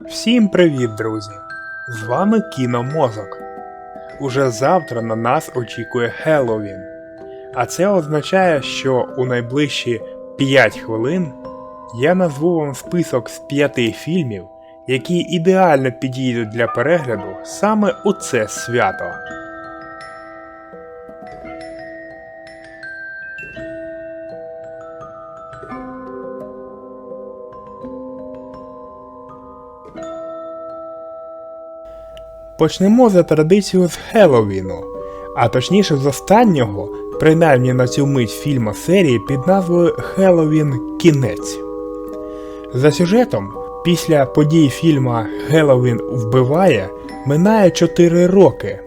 Всім привіт, друзі! З вами Кіномозок. Уже завтра на нас очікує Хеллоуін. А це означає, що у найближчі 5 хвилин я назву вам список з 5 фільмів, які ідеально підійдуть для перегляду саме у це свято. Почнемо за традицією з Хеллоуіну, а точніше з останнього, принаймні на цю мить фільма серії під назвою Хеллоуін Кінець. За сюжетом, після подій фільма Хеллоуін вбиває, минає 4 роки.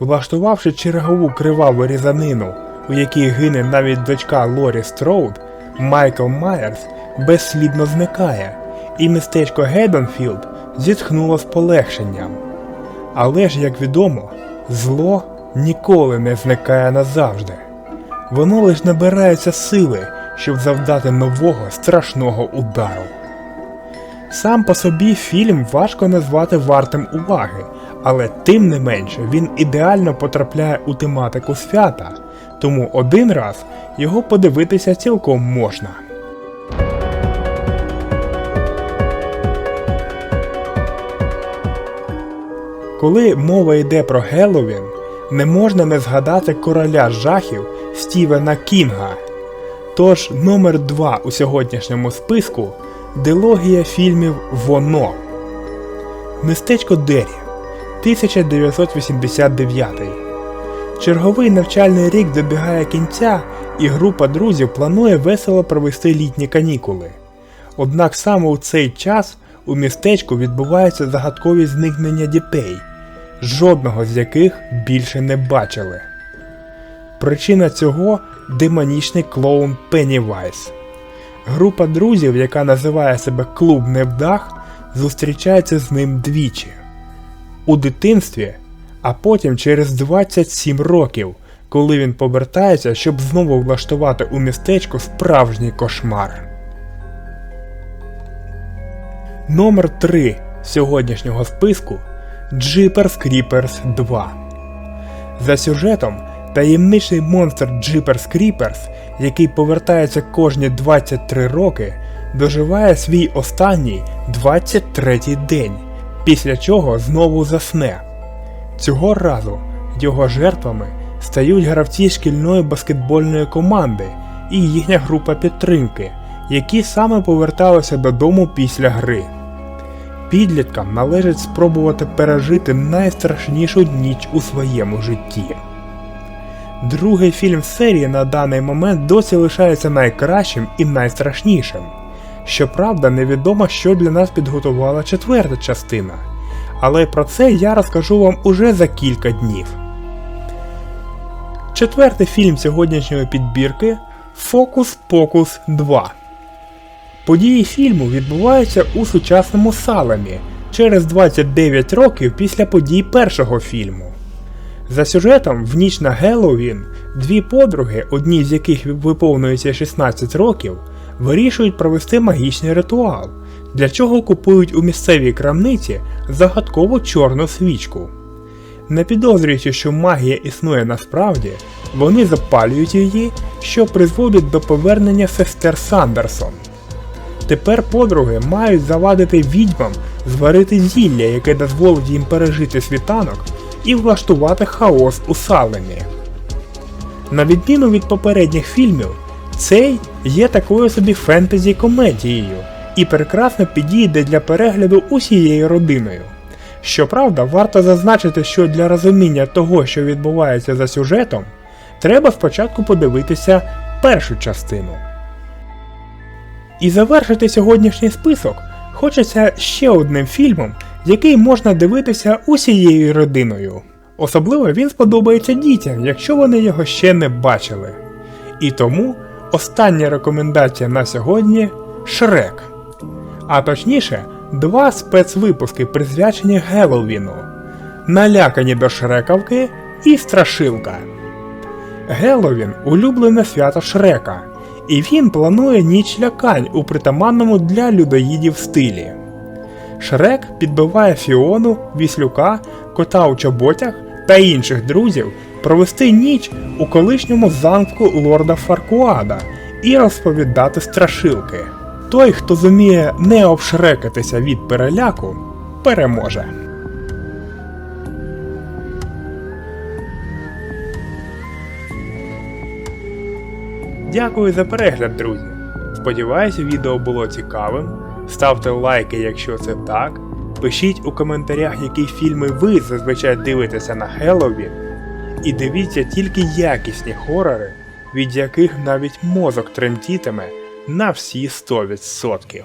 Влаштувавши чергову криваву різанину, у якій гине навіть дочка Лорі Строуд, Майкл Майерс безслідно зникає, і містечко Гедонфілд зітхнуло з полегшенням. Але ж, як відомо, зло ніколи не зникає назавжди. Воно лише набирається сили, щоб завдати нового страшного удару. Сам по собі фільм важко назвати вартим уваги, але тим не менше він ідеально потрапляє у тематику свята, тому один раз його подивитися цілком можна. Коли мова йде про Геловін, не можна не згадати короля жахів Стівена Кінга. Тож номер 2 у сьогоднішньому списку дилогія фільмів Воно. Містечко Дері 1989. Черговий навчальний рік добігає кінця, і група друзів планує весело провести літні канікули. Однак саме у цей час у містечку відбуваються загадкові зникнення дітей, жодного з яких більше не бачили. Причина цього демонічний клоун Пеннівайс. Група друзів, яка називає себе Клуб Невдах, зустрічається з ним двічі у дитинстві, а потім через 27 років, коли він повертається, щоб знову влаштувати у містечку справжній кошмар. Номер 3 сьогоднішнього списку Jeepers Creepers 2. За сюжетом таємничий монстр Jeepers Creepers, який повертається кожні 23 роки, доживає свій останній 23-й день, після чого знову засне. Цього разу його жертвами стають гравці шкільної баскетбольної команди і їхня група підтримки, які саме поверталися додому після гри. Підліткам належить спробувати пережити найстрашнішу ніч у своєму житті. Другий фільм серії на даний момент досі лишається найкращим і найстрашнішим. Щоправда, невідомо, що для нас підготувала четверта частина, але про це я розкажу вам уже за кілька днів. Четвертий фільм сьогоднішньої підбірки Фокус Покус 2. Події фільму відбуваються у сучасному Салемі через 29 років після подій першого фільму. За сюжетом, в ніч на Геловін дві подруги, одній з яких виповнюється 16 років, вирішують провести магічний ритуал, для чого купують у місцевій крамниці загадкову чорну свічку. Не підозрюючи, що магія існує насправді, вони запалюють її, що призводить до повернення сестер Сандерсон. Тепер подруги мають завадити відьмам зварити зілля, яке дозволить їм пережити світанок і влаштувати хаос у Салемі. На відміну від попередніх фільмів, цей є такою собі фентезі комедією і прекрасно підійде для перегляду усією родиною. Щоправда, варто зазначити, що для розуміння того, що відбувається за сюжетом, треба спочатку подивитися першу частину. І завершити сьогоднішній список хочеться ще одним фільмом, який можна дивитися усією родиною. Особливо він сподобається дітям, якщо вони його ще не бачили. І тому остання рекомендація на сьогодні Шрек. А точніше, два спецвипуски присвячені Геловіну. Налякані до Шрекавки і Страшилка. Геловін улюблене свято Шрека, і він планує ніч лякань у притаманному для людоїдів стилі. Шрек підбиває Фіону, Віслюка, кота у чоботях та інших друзів провести ніч у колишньому замку лорда Фаркуада і розповідати страшилки. Той, хто зуміє не обшрекатися від переляку, переможе. Дякую за перегляд, друзі. Сподіваюся, відео було цікавим. Ставте лайки, якщо це так. Пишіть у коментарях, які фільми ви зазвичай дивитеся на Хеллоуін. І дивіться тільки якісні хорори, від яких навіть мозок тремтітиме на всі 100%.